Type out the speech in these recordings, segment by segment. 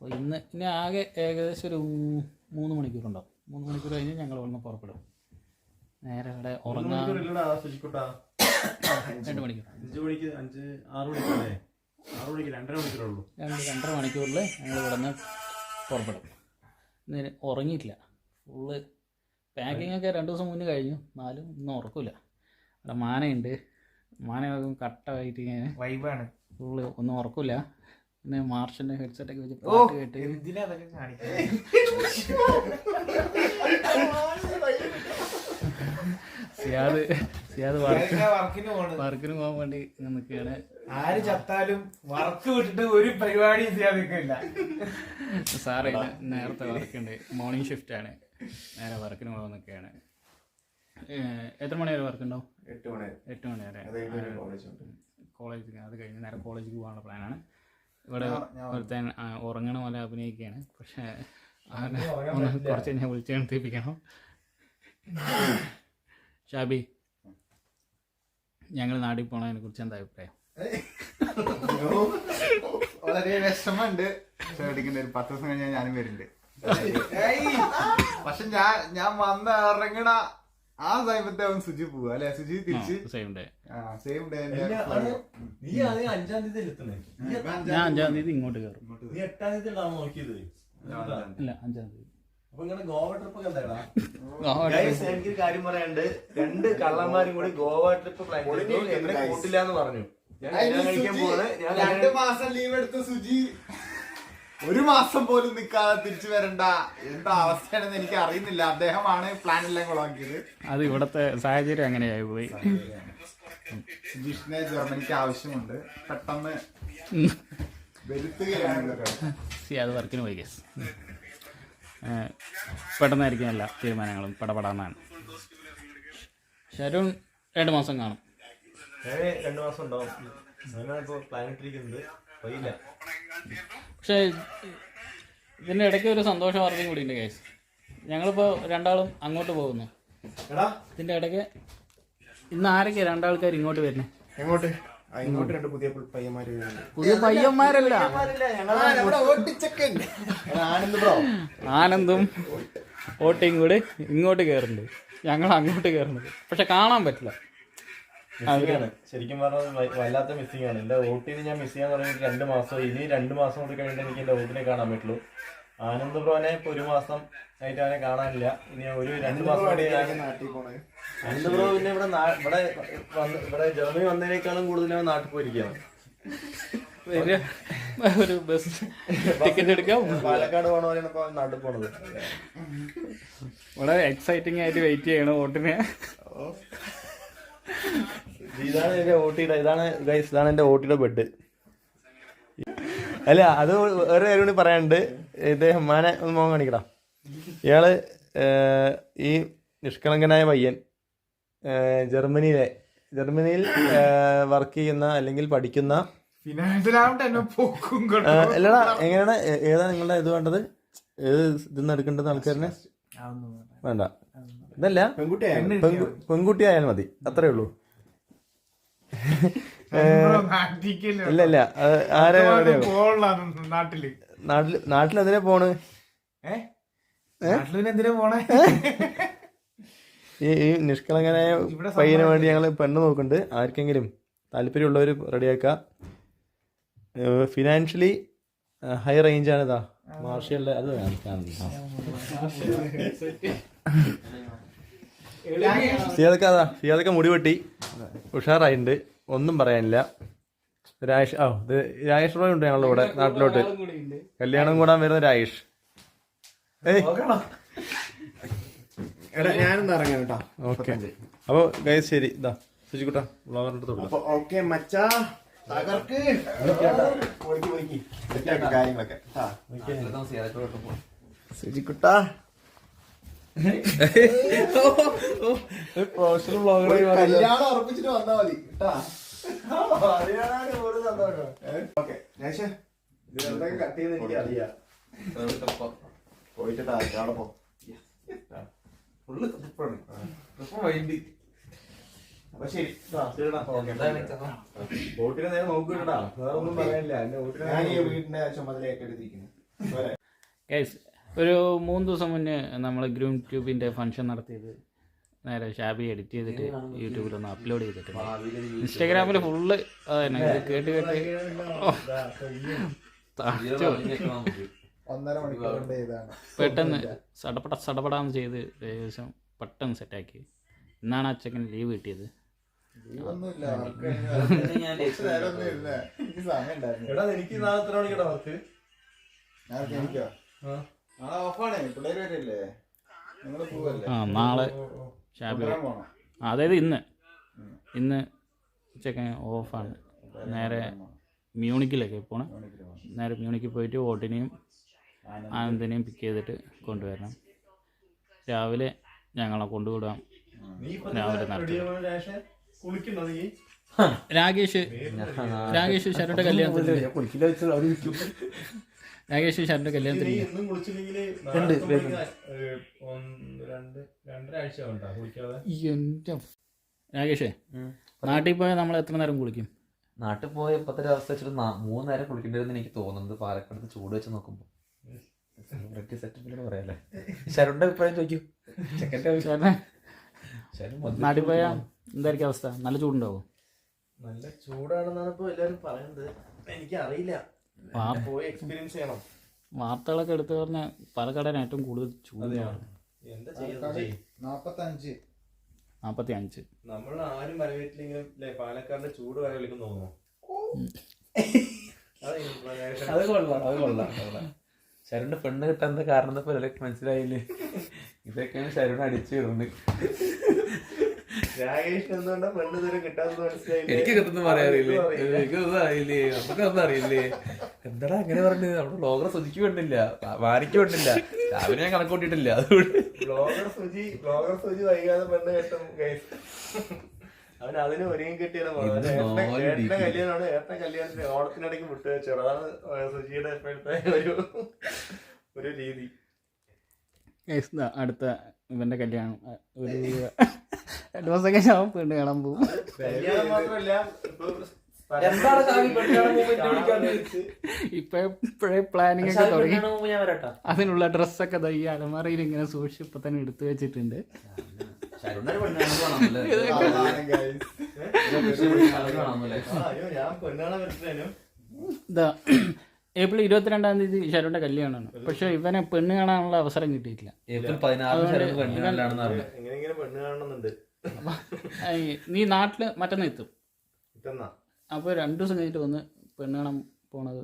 അപ്പോൾ ഇന്ന് ഇനി ആകെ ഏകദേശം ഒരു മൂന്ന് മണിക്കൂറുണ്ടാവും മൂന്ന് മണിക്കൂർ കഴിഞ്ഞ് ഞങ്ങൾ ഇവിടുന്ന് പുറപ്പെടും. നേരെ ഇവിടെ ഉറങ്ങാൻ രണ്ട് മണിക്കൂർ. അഞ്ച് മണിക്ക് അഞ്ച് ആറ് മണിക്കല്ലേ? ആറ് മണിക്ക് രണ്ടര രണ്ട് മണിക്കൂറിൽ ഞങ്ങൾ ഇവിടുന്ന് പുറപ്പെടും. ഇന്ന് ഉറങ്ങിയിട്ടില്ല. ഫുള്ള് പാക്കിംഗ് ഒക്കെ രണ്ട് ദിവസം മുന്നേ കഴിഞ്ഞു. എന്നാലും ഒന്നും ഉറക്കില്ല. ഇവിടെ മാനയുണ്ട്. മാന കട്ടായിട്ട് ഇങ്ങനെ വൈബാണ് ഫുള്ള് ഒന്നും ഉറക്കില്ല. പിന്നെ ഹെഡ്സെറ്റ് ഒക്കെ വെച്ച് പാട്ട് കേട്ട് എന്തിനാ അതൊക്കെ കാണിക്കുന്നത് സിയാദ് സിയാദ് വർക്ക് വർക്കിന് പോകാൻ വേണ്ടി നിൽക്കുകയാണ്. ആര് ചത്താലും വർക്ക് വിട്ടിട്ട് ഒരു പരിപാടി സിയാദിക്കില്ല സാറേ നേരത്തെ വർക്കുണ്ട്. മോർണിംഗ് ഷിഫ്റ്റ് ആണ്. നേരെ വർക്കിന് പോകാൻ നിൽക്കുകയാണ്. എത്ര മണി വരെ വർക്ക് ഉണ്ടാവും എട്ട് മണി എട്ട് മണി വരെ അത് കഴിഞ്ഞ് കോളേജ് ഉണ്ട്. കോളേജ് അത് കഴിഞ്ഞ് നേരെ കോളേജിൽ പോകാനുള്ള പ്ലാനാണ് ഇവിടെ ഒരുത്തൻ ഉറങ്ങണ പോലെ അഭിനയിക്കുകയാണ്. പക്ഷേ കുറച്ച് ഞാൻ വിളിച്ചു എഴുന്നേൽപ്പിക്കണം ഷാബി ഞങ്ങൾ നാട്ടിൽ പോണതിനെ കുറിച്ച് എന്താ അഭിപ്രായം? വളരെ വിഷമമുണ്ട്. പേടിക്കുന്ന ഒരു പത്ത് ദിവസം കഴിഞ്ഞാൽ ഞാനും വരുന്നുണ്ട്. പക്ഷെ ഞാൻ ഞാൻ വന്ന ഇറങ്ങണ ആ സമയത്തെ അവൻ സുജി പോവാ അല്ലെ? സുജി തിരിച്ച്. സെയിം ഡേ സെയിം ഡേ നീ ആദ്യം അഞ്ചാം തീയതി എത്തുന്നേ? ഞാൻ അഞ്ചാം തീയതി ഇങ്ങോട്ട് കയറും. നീ എട്ടാം തീയതി ഉണ്ടാവും നോക്കിയത്? ഇല്ല അഞ്ചാം തീയതി. ഗോവ ട്രിപ്പ് എനിക്കൊരു കാര്യം പറയാണ്ട് രണ്ട് കള്ളന്മാരും കൂടി ഗോവ ട്രിപ്പ് പ്ലാൻ ചെയ്തു. എന്നെ കൂട്ടില്ല എന്ന് പറഞ്ഞു. ഞാൻ കഴിക്കാൻ പോവാണ്. ഞാൻ രണ്ട് മാസം ലീവ് എടുത്ത സുജി ഒരു മാസം പോലും നിൽക്കാതെ തിരിച്ചു വരണ്ട. എന്താ അവസ്ഥയാണെന്ന് എനിക്ക് അറിയുന്നില്ല. അദ്ദേഹമാണ് പ്ലാൻ എല്ലാം കൊളാക്കിയത് അത് ഇവിടത്തെ സാഹചര്യം അങ്ങനെയായി പോയി. സുജീഷിനെ ജർമ്മനിക്ക് ആവശ്യമുണ്ട്. പെട്ടെന്ന് വരുത്തുകയാണ് അത് വർക്കിന് പോയി കേസ്. പെട്ടെന്നായിരിക്കും എല്ലാ തീരുമാനങ്ങളും പടപടാന്നാണ്. ഷരൂൺ രണ്ട് മാസം കാണും. രണ്ട് മാസം ഉണ്ടാവും. അങ്ങനെയാണ് ഇതിന്റെ പക്ഷേ ഇതിന്റെ ഇടയ്ക്ക് ഒരു സന്തോഷം വാർത്തയും കൂടി ഉണ്ട് കേസ് ഞങ്ങളിപ്പോൾ രണ്ടാളും അങ്ങോട്ട് പോകുന്നു. ഇതിന്റെ ഇതിന്റെ ഇടയ്ക്ക് ഇന്ന് ആരൊക്കെ രണ്ടാൾക്കാർ ഇങ്ങോട്ട് വരുന്നത് എങ്ങോട്ട്? ഇങ്ങോട്ട് രണ്ട് പുതിയ പയ്യന്മാര് പുതിയ പയ്യന്മാരല്ല. ആനന്ദ് ബ്രോ. ആനന്ദും ഓട്ടിയും കൂടി ഇങ്ങോട്ട് കേറുന്നുണ്ട്. ഞങ്ങൾ അങ്ങോട്ട് കേറുന്നുണ്ട്. പക്ഷെ കാണാൻ പറ്റില്ല. മിസ്സിംഗ് ശരിക്കും പറഞ്ഞാൽ വല്ലാത്ത മിസ്സിംഗ് ആണ്. എന്റെ ഓട്ടിന് ഞാൻ മിസ് ചെയ്യാൻ തുടങ്ങിയിട്ട് രണ്ട് മാസം ഇനി രണ്ട് മാസം കൂടി കഴിഞ്ഞിട്ട് എനിക്ക് എന്റെ ഓട്ടിനെ കാണാൻ പറ്റുള്ളൂ. ആനന്ദ് ബ്രോനെ ഇപ്പൊ ഒരു മാസം ആയിട്ട് അവനെ കാണാനില്ല. ഇനി ഒരു രണ്ട് മാസം കൂടി ആനന്ദ് ബ്രോ പിന്നെ ഇവിടെ ഇവിടെ വന്ന് ഇവിടെ ജർമ്മനി വന്നതിനേക്കാളും കൂടുതൽ അവൻ നാട്ടിൽ പോയിരിക്കുകയാണ്. ഒരു ബസ് ടിക്കറ്റ് എടുക്കാം. പാലക്കാട് പോണ പോലെയാണ് ഇപ്പൊ നാട്ടിൽ പോണത്. വളരെ എക്സൈറ്റിംഗ് ആയിട്ട് വെയിറ്റ് ചെയ്യണം വോട്ടിന്. ഇതാണ് എന്റെ ഓട്ടിയുടെ ഇതാണ് ഗൈസ് ഇതാണ് എന്റെ ഓട്ടിയുടെ ബെഡ് അല്ല അത് വേറെ കാര്യം കൂടി പറയാനുണ്ട്. ഇദ്ദേഹം മാനെ ഒന്ന് മോൻ കാണിക്കടാ. ഇയാൾ ഈ നിഷ്കളങ്കനായ പയ്യൻ ജർമ്മനിയിലെ ജർമ്മനിയിൽ വർക്ക് ചെയ്യുന്ന അല്ലെങ്കിൽ പഠിക്കുന്ന അല്ലടാ എങ്ങനെയാണ് ഏതാ നിങ്ങളുടെ ഇത് വേണ്ടത്? ഏത് ഇതിന്ന് എടുക്കേണ്ടത് ആൾക്കാരനെ? വേണ്ട. ഇതല്ല പെൺകുട്ടി ആയാൽ മതി. അത്രേ ഉള്ളൂ. ഇല്ല ഇല്ല ആരെ നാട്ടിൽ. നാട്ടിൽ നാട്ടിൽ എന്തിനാ പോണ്? ഏ? നാട്ടിൽ എന്തിനാ പോണേ? ഈ ഈ നിഷ്കളങ്കനായ പയ്യന് വേണ്ടി ഞങ്ങൾ പെണ്ണ് നോക്കുന്നുണ്ട്. ആർക്കെങ്കിലും താല്പര്യമുള്ളവർ റെഡിയാക്കുക ഫിനാൻഷ്യലി ഹൈ റേഞ്ച് ആണ് ഇതാ മാർഷ്യലിന്റെ അത് സിയാദക്ക അതാ സിയാദക്ക മുടി വെട്ടി. ഉഷാറായിട്ടുണ്ട് ഒന്നും പറയാനില്ല. രാജേഷ് ആ ഇത് രാജേഷ് റോയ് ഉണ്ട് ഞങ്ങളുടെ ഇവിടെ നാട്ടിലോട്ട്. കല്യാണം കൂടാൻ വരുന്ന രാജേഷ്. ഏയ്. ഞാനൊന്ന് ഇറങ്ങാം കേട്ടോ? ഓക്കെ. അപ്പോൾ ഗൈസ് ശരി. ഇതാ ശുചിക്കുട്ട അടുത്ത് കൊടുക്കാം ഓക്കെ മച്ചാ. തകർക്ക്. കാര്യങ്ങളൊക്കെ. ട്ടാ. ശുചിക്കുട്ട പ്രൊഫഷണൽ ബ്ലോഗർ കല്യാണം ഉറപ്പിച്ചിട്ട് വന്നാ മതി കേട്ടാ പോയിട്ടാ അവിടെ ഫുള്ള് ട്രിപ്പാണ് അപ്പൊ ശരി ബോട്ടിനെ നേരെ നോക്കിട്ടാ വേറെ ഒന്നും പറയാനില്ല എന്റെ വീടിന്റെ ചുമതല ഏറ്റെടുത്തിരിക്കുന്നു ഒരു മൂന്ന് ദിവസം മുന്നേ നമ്മൾ ഗ്രൂം ട്യൂബിന്റെ ഫംഗ്ഷൻ നടത്തിയത്. നേരെ ഷാബി എഡിറ്റ് ചെയ്തിട്ട് യൂട്യൂബിലൊന്ന് അപ്ലോഡ് ചെയ്തിട്ടുണ്ട് ഇൻസ്റ്റാഗ്രാമിൽ ഫുള്ള് അതന്നെ. തന്നെ കേട്ട് കേട്ട്. പെട്ടെന്ന് സടപട സടപടാന്ന് ചെയ്ത് ഏകദേശം പെട്ടെന്ന് സെറ്റാക്കി ഇന്നാണ് അച്ഛക്കൻ ലീവ് കിട്ടിയത്. എനിക്ക് സമയം ഉണ്ടായിരുന്നു എടാ എനിക്ക് നാളെ എത്ര മണിക്കടാ വർക്ക് ഞാൻ എനിക്കോ ആ നാളെ ഷാബി അതായത് ഇന്ന്. ഇന്ന് ഉച്ചയ്ക്ക് ഓഫാണ്. നേരെ മ്യൂണിക്കിലേക്ക് പോണം. പോണം. നേരെ മ്യൂണിക്കിൽ പോയിട്ട് ഓട്ടിനെയും ആനന്ദ്. ആനന്ദിനെയും പിക്ക് ചെയ്തിട്ട് കൊണ്ടുവരണം. രാവിലെ ഞങ്ങളെ കൊണ്ടുവിടാം. രാവിലെ നടത്തും. രാകേഷ് രാകേഷ് ശരയുടെ കല്യാണത്തിന് രാകേഷ് ഷാറിന്റെ കല്യാണത്തിന് രാകേഷേ നാട്ടിൽ പോയാൽ നമ്മൾ എത്ര നേരം കുളിക്കും? നാട്ടിൽ പോയ ഇപ്പത്തെ ഒരു അവസ്ഥ വെച്ചിട്ട് മൂന്നേരം മൂന്ന് നേരം കുളിക്കേണ്ടി എനിക്ക് തോന്നുന്നത് പാലക്കാട് ചൂട് വെച്ച് നോക്കുമ്പോ. സെലിബ്രിറ്റി സെറ്റപ്പിലൂടെ പറയാല്ലേ? ശരുണിന്റെ അഭിപ്രായം ചോദിക്കൂ. ചെക്കന്റെ ചേട്ടൻ ശരൺ മൊത്തം നാട്ടിൽ പോയാൽ എന്തായിരിക്കും അവസ്ഥ? നല്ല ചൂടുണ്ടാവും? നല്ല ചൂടാണെന്നാണ് ഇപ്പൊ എല്ലാരും പറയുന്നത്. എനിക്ക് അറിയില്ല പോയി എക്സ്പീരിയൻസ് ചെയ്യണം. വാർത്തകളൊക്കെ എടുത്തു പറഞ്ഞാൽ പാലക്കാടാണ് ഏറ്റവും കൂടുതൽ ചൂട് എന്താ ചെയ്യുന്നത്? നാപ്പത്തഞ്ച്. നാൽപ്പത്തി അഞ്ച് നമ്മൾ ആരും വരവേറ്റില്ലെങ്കിലും അല്ലേ പാലക്കാടിന്റെ ചൂട് വരവേൽക്കും തോന്നുന്നു. അതെ, കൊള്ളാം അത് കൊള്ളാം കൊള്ളാം. ശരണിന്റെ പെണ്ണ് കിട്ടാൻ എന്താ കാരണം എല്ലാവർക്കും മനസ്സിലായില്ലേ? ഇതൊക്കെയാണ് ശരണ് അടിച്ചു വിടുന്നത്. എനിക്ക് കിട്ടുന്ന പറയാറില്ലേ എനിക്ക് അറിയില്ല. എനിക്കൊന്നും അറിയില്ലേ? നമുക്കൊന്നും അറിയില്ലേ? എന്താടാ അങ്ങനെ പറഞ്ഞത്? നമ്മുടെ ബ്ലോഗർ സുജിക്ക് വേണ്ടില്ല വാരിക്ക് വേണ്ടില്ല രാവിലെ ഞാൻ കണക്കൂട്ടിട്ടില്ല അതുകൊണ്ട് ബ്ലോഗർ സുജി ബ്ലോഗർ സുജി വൈകാതെ പെണ്ണ് കെട്ടും. അവൻ അതിന് ഒരുങ്ങി കിട്ടിയാണ് ഏട്ടന്റെ. കല്യാണമാണ്. ഏട്ടന്റെ കല്യാണത്തിന് ഓണത്തിനിടയ്ക്ക് വിട്ടു വെച്ചത് അതാണ് സുജിയുടെ ഇപ്പോഴത്തെ ഒരു ഒരു രീതി. അടുത്ത ഇവന്റെ കല്യാണം. ഒരു രണ്ടു മാസം കഴിഞ്ഞാൽ പെണ്ണ് കാണാൻ പോകും. കല്യാണം മാത്രമല്ല ഇപ്പൊ ഇപ്പോഴേ പ്ലാനിങ് ഒക്കെ തുടങ്ങി. ഞാൻ വരട്ടാ. അതിനുള്ള ഡ്രസ്സൊക്കെ ദാ ഈ അലമാരയിൽ ഇങ്ങനെ സൂക്ഷിച്ച് ഇപ്പൊ തന്നെ എടുത്തു വെച്ചിട്ടുണ്ട്. ഇതാ ഏപ്രിൽ ഇരുപത്തിരണ്ടാം തീയതി ഷാരുടെ കല്യാണമാണ്. പക്ഷെ ഇവനെ പെണ്ണ് കാണാനുള്ള അവസരം കിട്ടിയിട്ടില്ല. ഏപ്രിൽ പതിനാറ് നീ നാട്ടിൽ മറ്റന്ന് എത്തും? അപ്പൊ അപ്പോൾ രണ്ടു ദിവസം കഴിഞ്ഞിട്ട് വന്ന് പെണ്ണ് കാണാൻ പോണത്.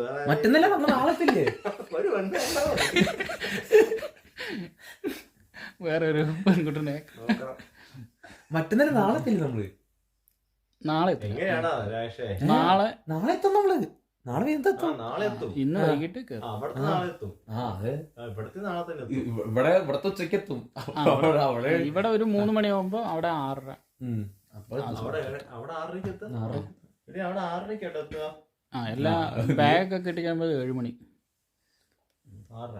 വേറെ മറ്റന്നല്ല നമ്മൾ നാളത്തില്ലേ ഒരു പെൺകുട്ടനെ. വേറെ ഒരു നമ്മൾ? നാളെ എങ്ങനെയാടാ രാഷേ നാളെ നാളെ എത്തും നമ്മൾ. നാളെ ആ, നാളെ എത്തും. ഇന്ന് വൈകിട്ട് ആ, കയറും അവിടുത്തെ നാളെ എത്തും. ആ അതെ. ആ, ഇവിടുത്തെ നാളെ തന്നെ എത്തും. ഇവിടെ ഇവിടത്തെ അവിടെ- അവിടെ ഇവിടെ ഒരു മൂന്ന് മണിയാകുമ്പോ അവിടെ ആറര. ഉം. അപ്പൊ അവിടെ അവിടെ ആറരയ്ക്ക് എത്തും നാളെ എടി, അവിടെ ആറരയ്ക്ക് കേട്ടോ എത്തുക? ആ എല്ലാ ബാഗൊക്കെ കഴിയുമ്പോൾ ഏഴ് മണി. ആറര.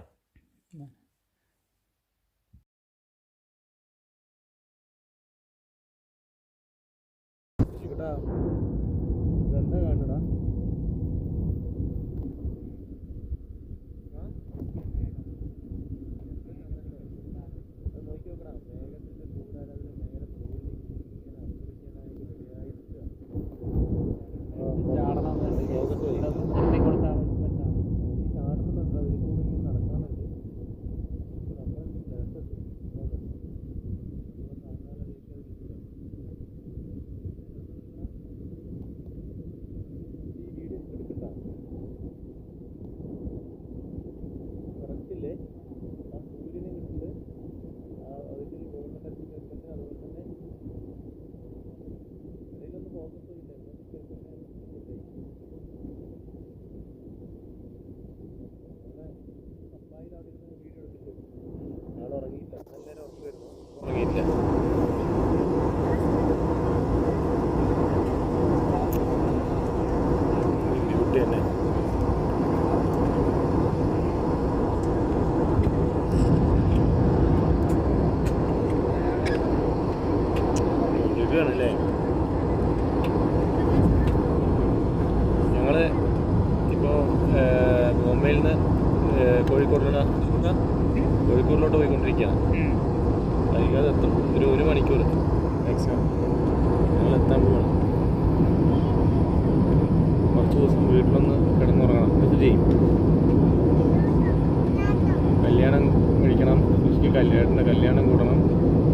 കല്യാണത്തിന്റെ കല്യാണം കൂടണം.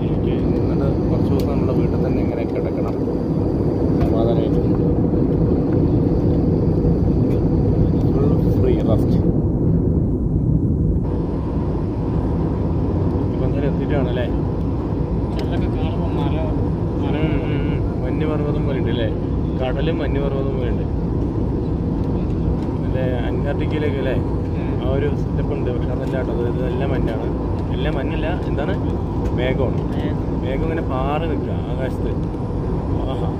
എനിക്ക് എന്നിട്ട് കുറച്ച് ദിവസം നമ്മുടെ വീട്ടിൽ തന്നെ ഇങ്ങനെ കിടക്കണം. സമാധാനമായിട്ട് ഫുൾ ഫ്രീ റെസ്റ്റ് ഇപ്പം എത്തിയിട്ടാണല്ലേ? മഞ്ഞുപർവതം പോലെ ഉണ്ട് അല്ലേ? കടലും മഞ്ഞുപർവതം പോലെ ഉണ്ട് അല്ലേ? അന്റാർട്ടിക്കയിലേക്ക് അല്ലേ? ആ ഒരു സെറ്റപ്പ് ഉണ്ട്. പക്ഷെ അതല്ല കേട്ടോ അതായത് എല്ലാം മഞ്ഞാണ്. എല്ലാം മഞ്ഞല്ല എന്താണ്? മേഘമാണ്. മേഘം ഇങ്ങനെ പാറി നിൽക്കുക ആകാശത്ത്. ആഹാ.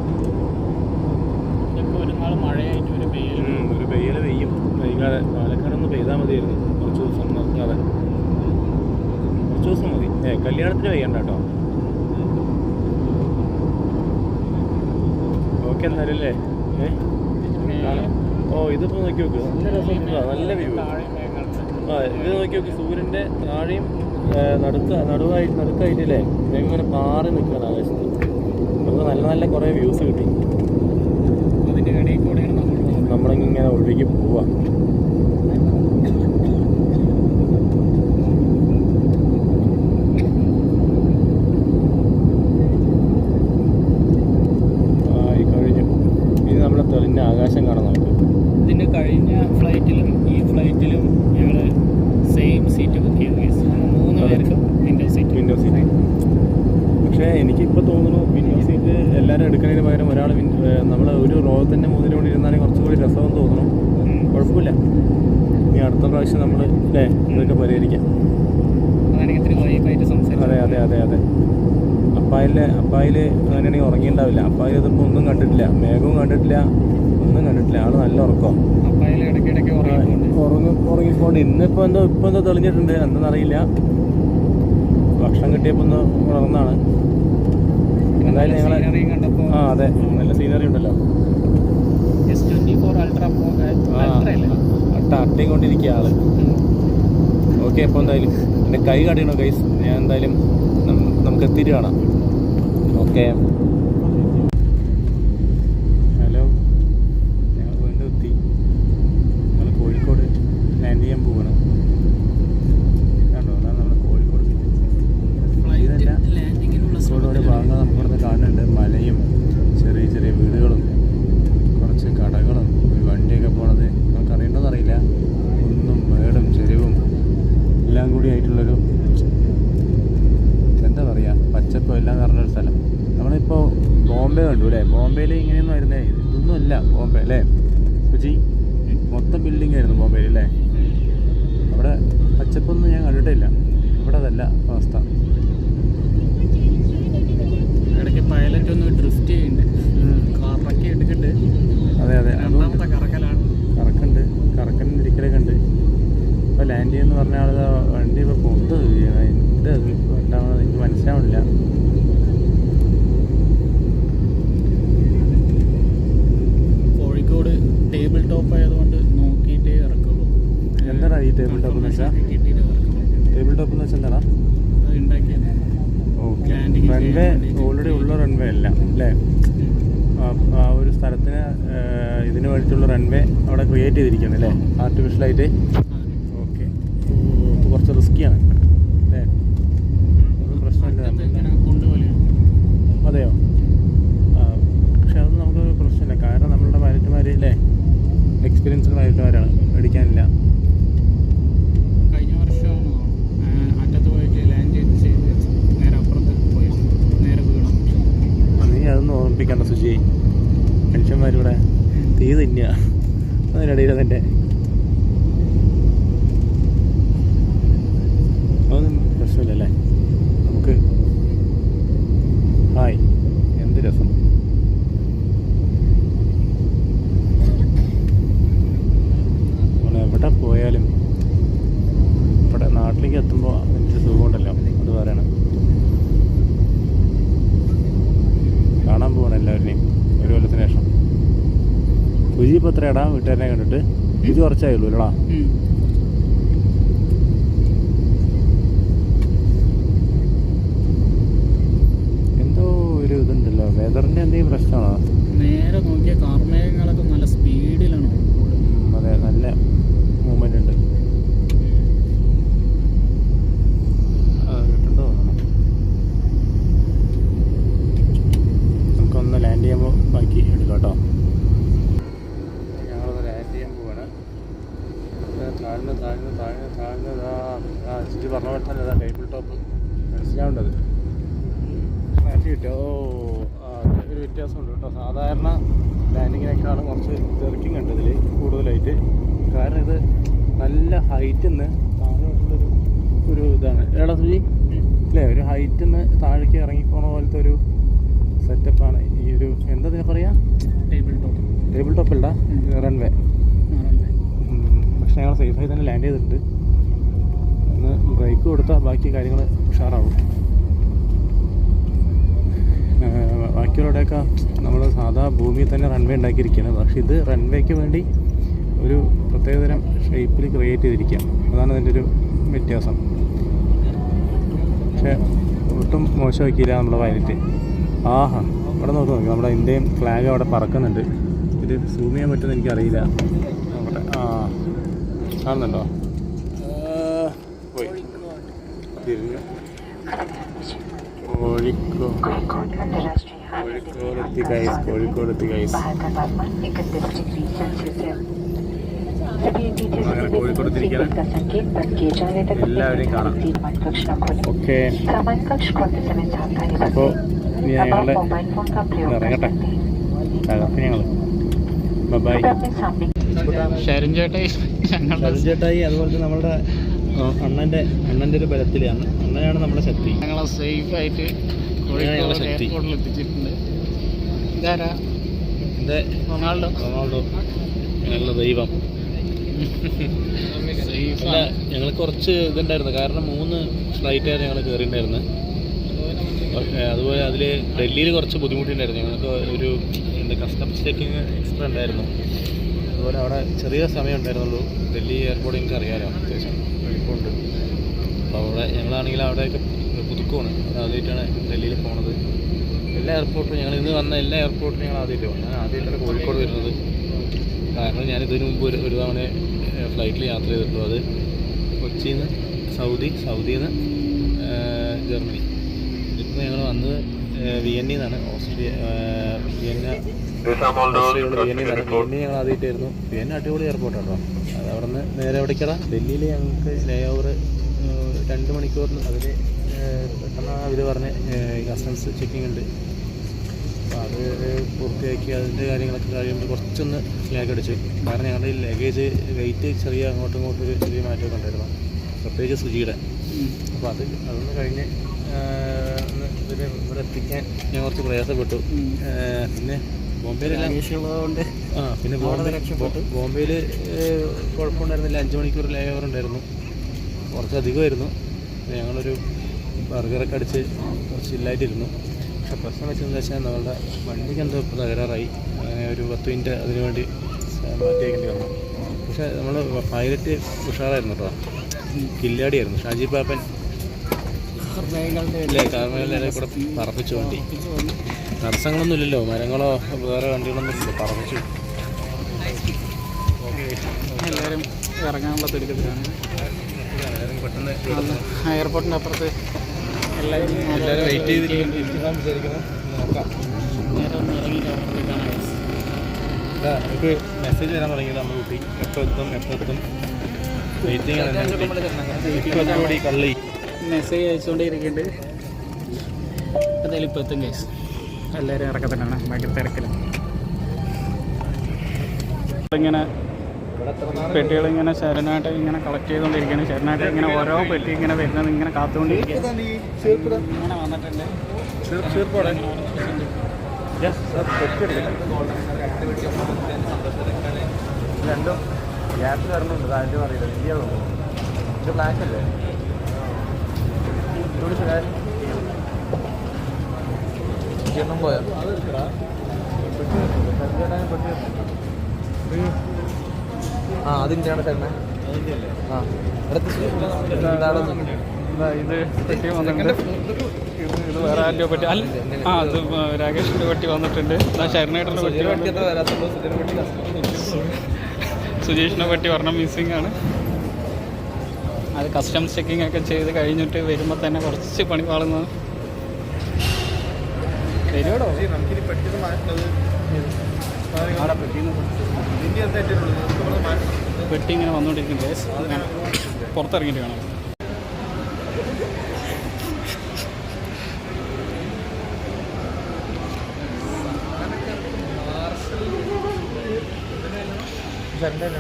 മഴയായിട്ട് ഒരു പെയ്യലും ഒരു പെയ്യൽ പെയ്യും. വൈകാതെ പാലക്കാടൊന്ന് പെയ്താൽ മതിയായിരുന്നു. കുറച്ച് ദിവസം നിർത്താതെ. കുറച്ച് ദിവസം മതി. ഏ കല്യാണത്തിന് പെയ്യണ്ട കേട്ടോ. ഓക്കെ എന്നാലും അല്ലേ? ഏ? ഓ ഇതിപ്പോ നോക്കി നോക്കുക നല്ല രസമുണ്ട്. നല്ല വ്യൂ. ആ ഇത് നോക്കി നോക്കി സൂര്യന്റെ താഴെയും നടുക്ക നടുവായി നടുക്കായിട്ടില്ലേ? ഇങ്ങനെ പാറി നിൽക്കുകയാണ് ആകാശത്ത്. നമുക്ക് നല്ല നല്ല കുറേ വ്യൂസ് കിട്ടി. അതിന്റെ ഇടയിൽ കൂടെയാണ് നമ്മൾ നമ്മളിങ്ങനെ ഒഴുകി പോവാ ആയി കഴിഞ്ഞു ഇനി നമ്മളെ തെളിഞ്ഞ ആകാശം കാണാൻ നമുക്ക് ഇതിന്റെ കഴിഞ്ഞ ഫ്ലൈറ്റിലും ഈ ഫ്ലൈറ്റിലും ഞങ്ങൾ സെയിം സീറ്റ് ബുക്ക് ചെയ്തു guys. ഞങ്ങൾ മൂന്ന് അതെ. പേർക്കും വിൻഡോ സീറ്റ് വിൻഡോ സീറ്റ് പക്ഷേ എനിക്കിപ്പോൾ തോന്നുന്നു വിൻഡോ സീറ്റ് എല്ലാവരും എടുക്കുന്നതിന് പകരം ഒരാൾ നമ്മൾ റോ തന്നെ മൂന്നിന് മണി ഇരുന്നാലും കുറച്ചുകൂടി രസമെന്ന് തോന്നുന്നു. കുഴപ്പമില്ല. ഇനി അടുത്ത പ്രാവശ്യം നമ്മൾ അല്ലേ ഇതൊക്കെ പരിഹരിക്കാം. അതെ അതെ അതെ അതെ. അപ്പായിലെ അപ്പായിൽ അങ്ങനെയാണെങ്കിൽ ഉറങ്ങിയിട്ടുണ്ടാവില്ല അപ്പായിൽ ഇതിപ്പോൾ ഒന്നും കണ്ടിട്ടില്ല. മേഘവും കണ്ടിട്ടില്ല. ഒന്നും കണ്ടിട്ടില്ല. ആൾ നല്ല ഉറക്കം. ഉറങ്ങി അതിൽ ഇടയ്ക്കിടയ്ക്ക് ഉറങ്ങിക്കൊണ്ട്. ഉറങ്ങും ഉറങ്ങിക്കൊണ്ട്. ഇന്നിപ്പോൾ എന്തോ ഇപ്പം എന്തോ തെളിഞ്ഞിട്ടുണ്ട്. എന്തെന്നറിയില്ല ഭക്ഷണം കിട്ടിയപ്പോൾ ഒന്ന് ഉണർന്നാണ്. എന്തായാലും ഞങ്ങൾ ആ അതെ. നല്ല സീനറി ഉണ്ടല്ലോ. എസ് ട്വന്റി ഫോർ അൾട്ര അട്ടയും ആൾ. ഓക്കെ അപ്പോൾ എന്തായാലും എന്റെ കൈ കാട്ടിയണോ കൈസ് ഞാൻ എന്തായാലും നമുക്ക് എത്തിയിട്ട് കാണാം. ഓക്കെ ഹലോ ഞങ്ങൾ വീണ്ടും എത്തി ഞങ്ങൾ കോഴിക്കോട് ലാൻഡ് ചെയ്യാൻ പോവാണ് കണ്ടോ അതാണ് നമ്മുടെ കോഴിക്കോട് ഇതല്ല. ലാൻഡിങ്ങിനുള്ള കോഴിക്കോട് ഓരോ ഭാഗങ്ങൾ നമുക്കിവിടുന്ന് കാണുന്നുണ്ട് മലയും ചെറിയ ചെറിയ വീടുകളും കുറച്ച് കടകളും ഒരു വണ്ടിയൊക്കെ പോണത് നമുക്ക് അറിയണമെന്ന് അറിയില്ല കുന്നും മേടും ചെരിവും എല്ലാം കൂടി ആയിട്ടുള്ളൊരു എന്താ പറയുക പച്ചപ്പും എല്ലാം നിറഞ്ഞൊരു സ്ഥലം നമ്മളിപ്പോൾ ബോംബെ കണ്ടു അല്ലേ ബോംബെയിൽ ഇങ്ങനെയൊന്നും ആയിരുന്നേ ഇതൊന്നും അല്ല ബോംബെ അല്ലേ സുജി മൊത്തം ബിൽഡിംഗ് ആയിരുന്നു ബോംബെയിൽ അല്ലേ അവിടെ പച്ചപ്പൊന്നും ഞാൻ കണ്ടിട്ടില്ല ഇവിടെ അതല്ല അവസ്ഥ ഇടയ്ക്ക് പൈലറ്റ് ഒന്ന് ഡ്രിഫ്റ്റ് ചെയ്യുന്നുണ്ട് കറക്കി എടുത്തിട്ട് അതെ അതെ അതും രണ്ടാമത്തെ കറക്കലാണ് കറക്കുണ്ട് കറക്കലിന്റെ ഇരിക്കലൊക്കെ ഉണ്ട് ഇപ്പോൾ ലാൻഡ് ചെയ്യുന്ന പറഞ്ഞ ആൾ വണ്ടി ഇപ്പോൾ പൊന്ത് എന്ത് അത് ഉണ്ടാവുന്നത് എനിക്ക് മനസ്സിലാവണില്ല കോഴിക്കോട് ടേബിൾ ടോപ്പ് ആയതുകൊണ്ട് നോക്കിയിട്ടേ ഇറക്കുള്ളൂ എന്താടാ ഈ ടേബിൾ ടോപ്പ് എന്ന് വെച്ചാൽ കിട്ടിയിട്ട് ഇറക്കുള്ളൂ ടേബിൾ ടോപ്പ് എന്ന് വെച്ചാൽ എന്താടാ അത് ഉണ്ടാക്കിയത് ഓക്കെ Landing റൺവേ ചെയ്യാൻ വേണ്ടിയിട്ട്. ഓൾറെഡി ഉള്ള റൺവേ അല്ല അല്ലേ ആ- ആ ഒരു സ്ഥലത്തിന് ആ, ഇതിന് വേണ്ടിയിട്ടുള്ള റൺവേ അവിടെ ക്രിയേറ്റ് ചെയ്തിരിക്കുകയാണ് അല്ലേ ആർട്ടിഫിഷ്യലായിട്ട് ഓക്കെ കുറച്ച് റിസ്ക്കിയാണ് അല്ലേ? ഒന്നും പ്രശ്നമില്ല അതെയോ? ആ പക്ഷെ അത് നമുക്ക് പ്രശ്നമില്ല. കാരണം നമ്മളുടെ പൈലറ്റുമാർ അല്ലേ? എക്സ്പീരിയൻസ്ഡ് പൈലറ്റുമാരാണ് ഇപ്പോൾ എത്രയാടാ വീട്ടുകാരനെ കണ്ടിട്ട്. ഇത് കുറച്ചായേ അല്ലടാ എന്തോ ഒരു ഇതുണ്ടല്ലോ. വെതറിന്റെ എന്തെങ്കിലും പ്രശ്നമാണോ? നേരെ നോക്കിയ കാർമേഘങ്ങളൊക്കെ നല്ല സ്പീഡിലാണ്. പറഞ്ഞ പോലെ തന്നെ അതാ ടേബിൾ ടോപ്പ് മനസ്സിലാവേണ്ടത് സ്ക്രാച്ച് കിട്ടിയോ? ഒരു വ്യത്യാസമുണ്ട് കേട്ടോ. സാധാരണ ലാൻഡിങ്ങിനേക്കാളും കുറച്ച് ജെർക്കിംഗ് ഉണ്ട് ഇതിൽ കൂടുതലായിട്ട്. കാരണം ഇത് നല്ല ഹൈറ്റിൽ നിന്ന് താഴോട്ടുള്ളൊരു ഒരു ഇതാണ്. എടാ സുജി അല്ലേ ഒരു ഹൈറ്റിൽ നിന്ന് താഴേക്ക് ഇറങ്ങിപ്പോണ പോലത്തെ ഒരു സെറ്റപ്പാണ് ഈ ഒരു എന്താ ഇതിനെ പറയാ? ടേബിൾ ടോപ്പ് ടേബിൾ ടോപ്പ് അല്ല? റൺവേ പക്ഷെ ഞങ്ങൾ സേഫായി തന്നെ ലാൻഡ് ചെയ്തിട്ടുണ്ട്. ബ്രേക്ക് കൊടുത്താൽ ബാക്കി കാര്യങ്ങൾ ഉഷാറാവും. ബാക്കിയുള്ളവിടെയൊക്കെ നമ്മൾ സാധാ ഭൂമിയിൽ തന്നെ റൺവേ ഉണ്ടാക്കിയിരിക്കുകയാണ്. പക്ഷേ ഇത് റൺവേക്ക് വേണ്ടി ഒരു പ്രത്യേകതരം ഷേപ്പിൽ ക്രിയേറ്റ് ചെയ്തിരിക്കുക. അതാണ് അതിന്റെ ഒരു വ്യത്യാസം. പക്ഷേ ഒട്ടും മോശമാക്കിയില്ല നമ്മുടെ വയലറ്റ് ആഹാ അവിടെ നോക്കി നോക്കി. നമ്മുടെ ഇന്ത്യൻ ഫ്ലാഗ് അവിടെ പറക്കുന്നുണ്ട്. ഇത് സൂം ചെയ്യാൻ പറ്റുമെന്ന് എനിക്കറിയില്ല. ആ കാണുന്നുണ്ടോ ആ, പോയി തിരിഞ്ഞു. കോഴിക്കോട് കോഴിക്കോടെത്തി ഗൈസ് കോഴിക്കോടെത്തി ഗൈസ് അങ്ങനെ കോഴിക്കോട് തിരിക്കണം. എല്ലാവരെയും കാണാം. ഓക്കെ. അപ്പോൾ ഞങ്ങളുടെ ഇറങ്ങട്ടെ? തകർത്ത് ഞങ്ങൾ ബൈ ശരൺ ചേട്ടായി ശരൺ ചേട്ടായി അതുപോലെ നമ്മളുടെ അണ്ണന്റെ അണ്ണന്റെ ഒരു ബലത്തിലാണ് അണ്ണനാണ് നമ്മുടെ ശക്തി. ഞങ്ങളെ സേഫ് ആയിട്ട് കോഴിക്കോട്. എയർപോർട്ടിൽ എത്തിച്ചിട്ടുണ്ട്. ഇതാരാ? എന്റെ റൊണാൾഡോ. റൊണാൾഡോ. ഞങ്ങളുടെ ദൈവം. അല്ല ഞങ്ങൾ കുറച്ച് ഇതുണ്ടായിരുന്നു. കാരണം മൂന്ന് ഫ്ലൈറ്റായിരുന്നു ഞങ്ങൾ കയറിയിട്ടുണ്ടായിരുന്നത് അതുപോലെ അതിൽ ഡൽഹിയിൽ കുറച്ച് ബുദ്ധിമുട്ടുണ്ടായിരുന്നു. ഞങ്ങൾക്ക് ഒരു എന്താ കസ്റ്റംസ് ചെക്കിങ് എക്സ്ട്രാ ഉണ്ടായിരുന്നു. അതുപോലെ അവിടെ ചെറിയ സമയം ഉണ്ടായിരുന്നുള്ളൂ ഡൽഹി എയർപോർട്ട് എനിക്ക് അറിയാമല്ലോ അത്യാവശ്യം. ഞങ്ങളാണെങ്കിൽ അവിടെയൊക്കെ പുതുക്കുവാണ്. ആദ്യമായിട്ടാണ് ഡൽഹിയിൽ പോണത്. എല്ലാ എയർപോർട്ടും ഞങ്ങൾ ഇന്ന് വന്ന എല്ലാ എയർപോർട്ടിലും ഞങ്ങൾ ആദ്യമായിട്ട് പോകും ഞാൻ ആദ്യമായിട്ടാണ് കോഴിക്കോട് വരുന്നത്. കാരണം ഞാൻ ഇതിനു മുമ്പ് ഒരു ഒരു തവണ ഫ്ലൈറ്റിൽ യാത്ര ചെയ്തിട്ടുള്ളൂ. അത് കൊച്ചിയിൽ നിന്ന് സൗദി സൗദിയിൽ നിന്ന് ജർമ്മനി. ഇതിപ്പോൾ ഞങ്ങൾ വന്നത് വിയന്നിൽ നിന്നാണ് ഓസ്ട്രിയ വിയന്ന ഓസ്ട്രിയയുടെ വിയന്നിൽ നിന്നാണ് വിയന്നി ഞങ്ങൾ ആദ്യമായിട്ടായിരുന്നു. വിയന്ന അടിപൊളി എയർപോർട്ടാണ് അത് അവിടെ നിന്ന് നേരെ എവിടേക്കടാ? ഡൽഹിയിൽ ഞങ്ങൾക്ക് ലേ ഓവർ രണ്ട് മണിക്കൂറിന് അതിൽ പെട്ടെന്ന് അവർ പറഞ്ഞ് കസ്റ്റംസ് ചെക്കിംഗ് ഉണ്ട്. അപ്പോൾ അത് പൂർത്തിയാക്കി അതിന്റെ കാര്യങ്ങളൊക്കെ കഴിയുമ്പോൾ കുറച്ചൊന്ന് ലാഗ് അടിച്ചു. കാരണം ഞങ്ങളുടെ ഈ ലഗേജ് വെയിറ്റ് ചെറിയ അങ്ങോട്ടും ഇങ്ങോട്ടും ഒരു ചെറിയ മാറ്റമൊക്കെ ഉണ്ടായിരുന്നു. പ്രത്യേകിച്ച് സുജിയുടെ. അപ്പോൾ അത് അതൊന്ന് കഴിഞ്ഞ് ഇതിന് ഇവിടെ എത്തിക്കാൻ ഞാൻ കുറച്ച് പ്രയാസപ്പെട്ടു. പിന്നെ ബോംബെയിലെല്ലാം ഉള്ളതുകൊണ്ട് ആ പിന്നെ ബോംബെ ബോംബെയിൽ കുഴപ്പമുണ്ടായിരുന്നില്ല. അഞ്ച് മണിക്കൂർ ലേ ഓവർ ഉണ്ടായിരുന്നു. കുറച്ച് അധികമായിരുന്നു ഞങ്ങളൊരു ബർഗറൊക്കെ അടിച്ച് കുറച്ച് ഇല്ലായിട്ടിരുന്നു. പക്ഷെ പ്രശ്നം വെച്ചതെന്ന് വെച്ചാൽ നമ്മളുടെ വണ്ടിക്ക് എന്തോ ഇപ്പോൾ തകരാറായി. അങ്ങനെ ഒരു പത്ത് മിനിറ്റ് അതിന് വേണ്ടി മാറ്റിയേക്കേണ്ടി വന്നു. പക്ഷേ നമ്മൾ പൈലറ്റ് ഉഷാറായിരുന്നു കേട്ടോ. കില്ലാടിയായിരുന്നു. ഷാജി പാപ്പൻ കാർമേലെ കൂടെ പറപ്പിച്ചു വണ്ടി. തടസ്സങ്ങളൊന്നും ഇല്ലല്ലോ. മരങ്ങളോ വേറെ വണ്ടികളൊന്നും ഇല്ലല്ലോ പറപ്പിച്ചു. എല്ലാവരും ഇറങ്ങാനുള്ള തിടുക്കത്തിലാണ്. എയർപോർട്ടിന്റെ അപ്പുറത്ത്. എല്ലാവരും വെയിറ്റ് നോക്കാം. നമുക്ക് മെസ്സേജ് വരാൻ തുടങ്ങിയത് നമ്മൾ കുട്ടി. എപ്പോൾ എത്തും എപ്പോൾ എത്തും. വെയിറ്റിംഗ് ആണ്. എത്തോടി കള്ളി. മെസ്സേജ് അയച്ചുകൊണ്ടേ ഇരിക്കുന്നുണ്ട്. എന്തായാലും ഇപ്പോൾ എത്തും കേസ് എല്ലാവരും ഇറക്കത്തിലാണ് ഭയങ്കര തിരക്കിലാണ്. ഇങ്ങനെ പെട്ടികൾ ഇങ്ങനെ ശരണായിട്ട് ഇങ്ങനെ കളക്ട് ചെയ്തുകൊണ്ടിരിക്കുകയാണ്. ശരണായിട്ട് ഇങ്ങനെ ഓരോ പെട്ടി ഇങ്ങനെ വരുന്നത് ഇങ്ങനെ കാത്തുകൊണ്ടിരിക്കുകയാണ്. ഇങ്ങനെ വന്നിട്ടുണ്ട്. രണ്ടും ഗ്യാപ്പ് ഇന്ത്യ ഇത് ബ്ലാക്ക് അല്ലേ? ഇവിടെ സുരാജ് ഒന്നും പോയോ. പെട്ടി തരുന്നത് ആ അത് ഇത് പെട്ടി വന്നിട്ടുണ്ട്. ഇത് വേറെ ആരുടെ പെട്ടി? അല്ല ആ അത് രാകേഷിന്റെ പെട്ടി വന്നിട്ടുണ്ട്. പെട്ടി വന്നിട്ടുണ്ട്. സുജീഷിന്റെ പെട്ടി ഒരെണ്ണം മിസ്സിംഗ് ആണ്. അത് കസ്റ്റംസ് ചെക്കിംഗ് ഒക്കെ ചെയ്ത് കഴിഞ്ഞിട്ട് വരുമ്പോൾ തന്നെ കുറച്ച് പണി പാളുന്നത്. വരുമോ നമുക്കിനി പെട്ടെന്ന് മാറ്റുന്നത് പെട്ടി ഇങ്ങനെ വന്നുകൊണ്ടിരിക്കും കേസ് പുറത്തിറങ്ങിയിട്ട് കാണാം സെന്റല്ല